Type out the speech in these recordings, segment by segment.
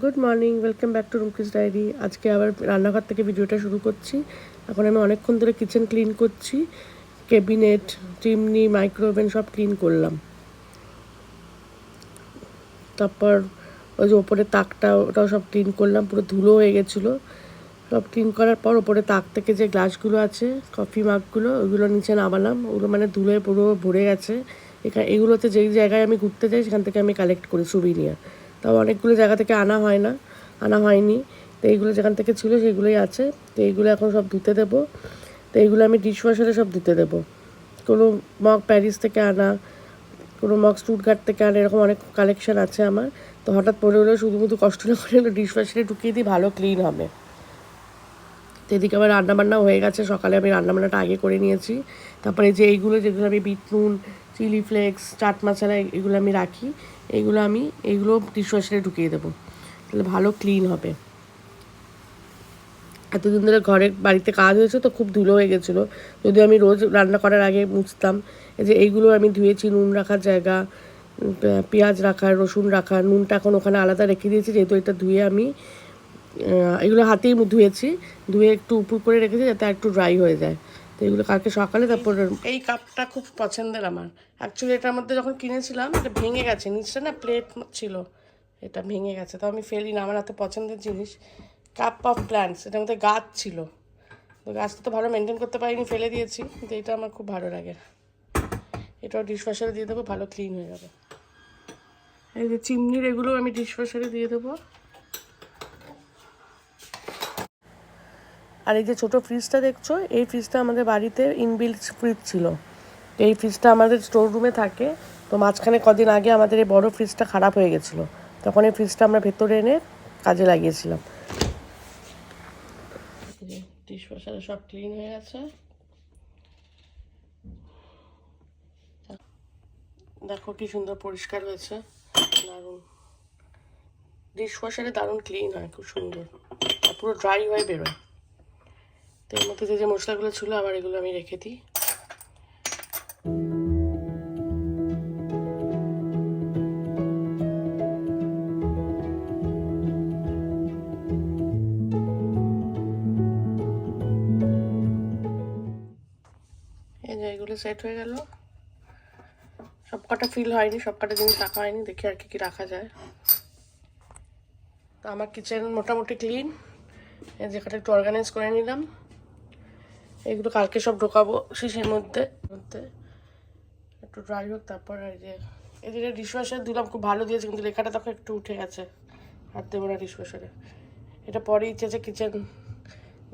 Good morning welcome back to Rumki's diary আজকে আবার রান্নাঘর থেকে ভিডিওটা শুরু করছি। এখন আমি অনেকক্ষণ ধরে কিচেন ক্লিন করছি। ক্যাবিনেট চিমনি মাইক্রোওভেন সব ক্লিন করলাম। তারপর ওই যে ওপরে তাকটা, ওটাও সব ক্লিন করলাম। পুরো ধুলো হয়ে গেছিল। সব ক্লিন করার পর ওপরে তাক থেকে যে গ্লাসগুলো আছে কফি মাগগুলো ওগুলো নিচে নামালাম। ওগুলো মানে ধুলোয় পুরো ভরে গেছে। এখানে এগুলোতে যেই জায়গায় আমি ঘুরতে যাই, সেখান থেকে আমি কালেক্ট করি সুবিনিয়ার তাও অনেকগুলো জায়গা থেকে আনা হয় না, আনা হয়নি। তো এইগুলো যেখান থেকে ছিল সেইগুলোই আছে। তো এইগুলো এখন সব ধুতে দেবো। তো এইগুলো আমি ডিশ ওয়াশারে সব ধুতে দেবো। কোনো মগ প্যারিস থেকে আনা, কোনো মগ স্টুটঘাট থেকে আনা, এরকম অনেক কালেকশান আছে আমার। তো হঠাৎ পড়ে হলেও শুধু কষ্ট না করে ডিশ ওয়াশারে ঢুকিয়ে দিই, ভালো ক্লিন হবে। তো এদিকে আমার রান্নাবান্না হয়ে গেছে, সকালে আমি রান্নাবান্নাটা আগে করে নিয়েছি। তারপরে যে এইগুলো, যেগুলো আমি বিট নুন চিলি ফ্লেক্স, চাট মশলা, এগুলো আমি রাখি। এইগুলো আমি এইগুলো ডিশওয়াশারে ঢুকিয়ে দেবো। তাহলে ভালো ক্লিন হবে। এতদিন ধরে ঘরের বাড়িতে কাজ হয়েছে তো খুব ধুলো হয়ে গেছিল। যদি আমি রোজ রান্না করার আগে মুছতাম। এই যে এইগুলো আমি ধুয়েছি, নুন রাখার জায়গা পেঁয়াজ রাখা রসুন রাখা নুনটা এখন ওখানে আলাদা রেখে দিয়েছি। যেহেতু এটা ধুয়ে আমি এগুলো হাতেই ধুয়েছি। ধুয়ে একটু উপর করে রেখেছি যাতে একটু ড্রাই হয়ে যায়। তো এগুলো কালকে সকালে তারপর এই কাপটা খুব পছন্দের আমার। অ্যাকচুয়ালি এটার মধ্যে যখন কিনেছিলাম, এটা ভেঙে গেছে। নিচটা না প্লেট ছিল। এটা ভেঙে গেছে। তো আমি ফেলি না আমার এত পছন্দের জিনিস কাপ অফ প্ল্যান্টস এটার মধ্যে গাছ ছিল। তো গাছটা তো ভালো মেনটেন করতে পারিনি, ফেলে দিয়েছি। কিন্তু এটা আমার খুব ভালো লাগে। এটাও ডিশওয়াশারে দিয়ে দেবো, ভালো ক্লিন হয়ে যাবে। এই যে চিমনির এগুলো আমি ডিশওয়াশারে দিয়ে দেবো। আর এই যে ছোটো ফ্রিজটা দেখছ, এই ফ্রিজটা আমাদের বাড়িতে ইনবিল্ড ফ্রিজ ছিল। এই ফ্রিজটা আমাদের স্টোর রুমে থাকে, তো মাঝখানে কদিন আগে আমাদের এই বড় ফ্রিজটা খারাপ হয়ে গেছিল। তখন এই ফ্রিজটা আমরা ভেতরে এনে কাজে লাগিয়েছিলাম। সব ক্লিন হয়ে গেছে। দেখো কি সুন্দর পরিষ্কার হয়েছে। দারুণ। ডিশ ওয়াশারে দারুণ ক্লিন হয়, খুব সুন্দর। পুরো ড্রাই হয়ে বেরোয়। তো এর মধ্যে যে যে মশলাগুলো ছিল, আবার এগুলো আমি রেখে দিই। এই যে, এগুলো সেট হয়ে গেল। সব কটা ফিল হয়নি সব কটা জিনিস রাখা হয়নি, দেখি আর কি কি রাখা যায়। তো আমার কিচেন মোটামুটি ক্লিন জায়গাটা একটু অর্গানাইজ করে নিলাম। এগুলো কালকে সব ঢোকাবো শিশের মধ্যে মধ্যে। একটু ড্রাই হোক, তারপর এই যে, এদিকে ডিশওয়াশার দিলাম খুব ভালো দিয়েছে, কিন্তু লেখাটা তখন একটু উঠে গেছে। হাত দেবো না ডিশওয়াশারে এটা পরে ইচ্ছে আছে কিচেন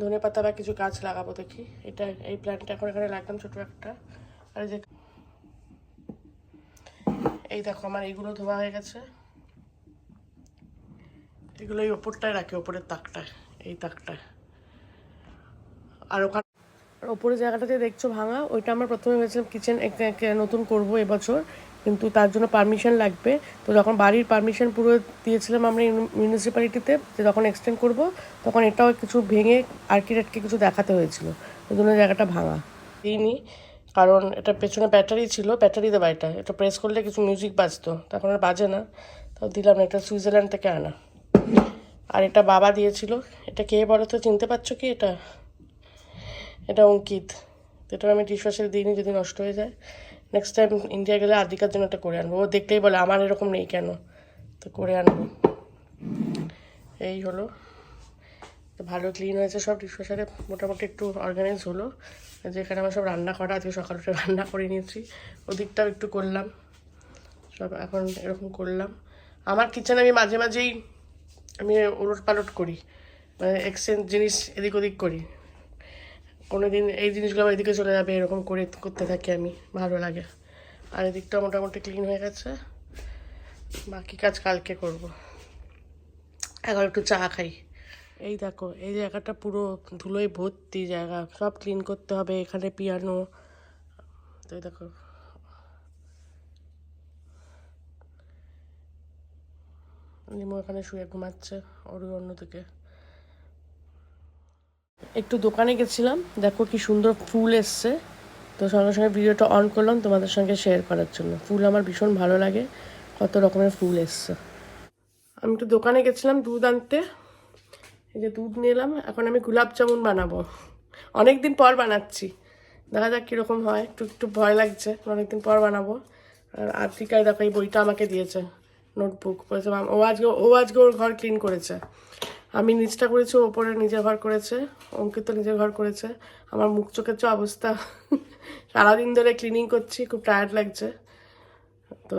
ধনে পাতা বা কিছু গাছ লাগাবো দেখি। এটা এই প্ল্যান্টটা এখন এখানে লাগলাম ছোটো একটা। আর যে, এই দেখো আমার এইগুলো ধোয়া হয়ে গেছে। এগুলো এই ওপরটায় রাখি, ওপরের তাকটায়, এই তাকটায়। আর ওখানে আর ওপরে জায়গাটাতে দেখছ ভাঙা, ওইটা আমরা প্রথমে ভেবেছিলাম কিচেন নতুন করব এবছর, কিন্তু তার জন্য পারমিশন লাগবে। তো যখন বাড়ির পারমিশন পুরো দিয়েছিলাম আমরা মিউনিসিপ্যালিটিতে যে যখন এক্সটেন্ড করব, তখন এটাও কিছু ভেঙে আর্কিটেক্টকে কিছু দেখাতে হয়েছিল। ওই জন্য জায়গাটা ভাঙা। দিইনি, কারণ এটা পেছনে ব্যাটারি ছিল ব্যাটারি দেওয়া এটা। প্রেস করলে কিছু মিউজিক বাজতো, তখন আর বাজে না। তাও দিলাম এটা সুইজারল্যান্ড থেকে আনা। আর এটা বাবা দিয়েছিল। এটা কে বলো তো, চিনতে পারছ কি এটা? এটা অঙ্কিত। এটা আমি ডিশওয়াশারে দিইনি, যদি নষ্ট হয়ে যায়। নেক্সট টাইম ইন্ডিয়া গেলে আদিকার জন্য একটা করে আনব। ও দেখলেই বলে, আমার এরকম নেই কেন? তো করে আনব। এই হলো। ভালো ক্লিন হয়েছে সব ডিশওয়াশারে মোটামুটি একটু অর্গানাইজ হলো। যেখানে আমার সব রান্না করা, আজকে সকাল উঠে রান্না করে নিয়েছি। ওদিকটাও একটু করলাম। সব এখন এরকম করলাম। আমার কিচেনে আমি মাঝে মাঝেই আমি ওলট পালট করি। মানে এক্সচেঞ্জ জিনিস এদিক ওদিক করি। কোনো দিন এই জিনিসগুলো আমার এদিকে চলে যাবে, এরকম করে করতে থাকি আমি, ভালো লাগে। আর এদিকটা মোটামুটি ক্লিন হয়ে গেছে। বাকি কাজ কালকে করব। এখন একটু চা খাই। এই দেখো, এই জায়গাটা পুরো ধুলোয় ভর্তি জায়গা, সব ক্লিন করতে হবে, এখানে পিয়ানো তো দেখো। নিমো এখানে শুয়ে ঘুমাচ্ছে ওর অন্যদিকে। একটু দোকানে গেছিলাম দেখো কি সুন্দর ফুল এসছে। তো সঙ্গে সঙ্গে ভিডিওটা অন করলাম তোমাদের সঙ্গে শেয়ার করার জন্য। ফুল আমার ভীষণ ভালো লাগে কত রকমের ফুল এসছে। আমি একটু দোকানে গেছিলাম দুধ আনতে এই যে দুধ নিলাম এখন আমি গোলাপ জামুন বানাবো। অনেক দিন পর বানাচ্ছি দেখা যাক কীরকম হয় একটু একটু ভয় লাগছে অনেকদিন পর বানাবো। আর আর্থিকায় দেখো এই বইটা আমাকে দিয়েছে নোটবুক বলেছে "মাম, ও আজকে ও আজকে ওর ঘর ক্লিন করেছে। আমি নিচটা করেছি ওপরে নিজের ঘর করেছে, অঙ্কিত নিজের ঘর করেছে। আমার মুখ চোখের যে অবস্থা, সারাদিন ধরে ক্লিনিং করছি, খুব টায়ার্ড লাগছে। তো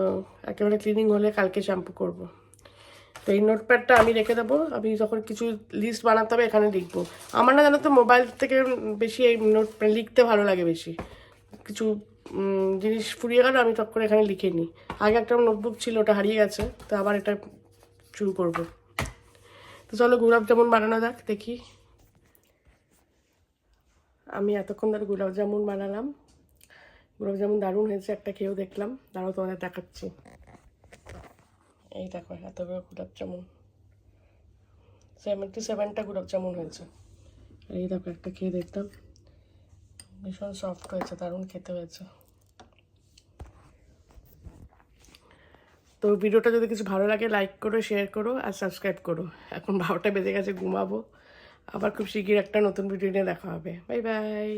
একেবারে ক্লিনিং হলে কালকে শ্যাম্পু করব। তো এই নোটপ্যাডটা আমি রেখে দেবো, আমি যখন কিছু লিস্ট বানাতে হবে এখানে লিখব। আমার না জানো তো মোবাইল থেকে বেশি এই নোট লিখতে ভালো লাগে বেশি। কিছু জিনিস ফুরিয়ে গেল, আমি করে এখানে লিখে নিই। আগে একটা নোটবুক ছিল, ওটা হারিয়ে গেছে, তো আবার এটা শুরু করব। তো চলো গোলাপ জামুন বানানো যাক, দেখি। আমি এতক্ষণ ধরে গোলাপ জামুন বানালাম। গোলাপ জামুন দারুণ হয়েছে, একটা খেয়েও দেখলাম। দাঁড়াও, তোমাদের দেখাচ্ছি। এই দেখো এতগুলো গোলাপ জামুন। সেভেন্টি সেভেনটা গোলাপ জামুন হয়েছে। এই দেখো, একটা খেয়ে দেখতাম ভীষণ সফট হয়েছে, দারুণ খেতে হয়েছে। তো ভিডিওটা যদি কিছু ভালো লাগে লাইক করো শেয়ার করো আর সাবস্ক্রাইব করো। এখন বারোটা বেজে গেছে, ঘুমাবো। আবার খুব শিগগির একটা নতুন ভিডিও নিয়ে দেখা হবে। Bye bye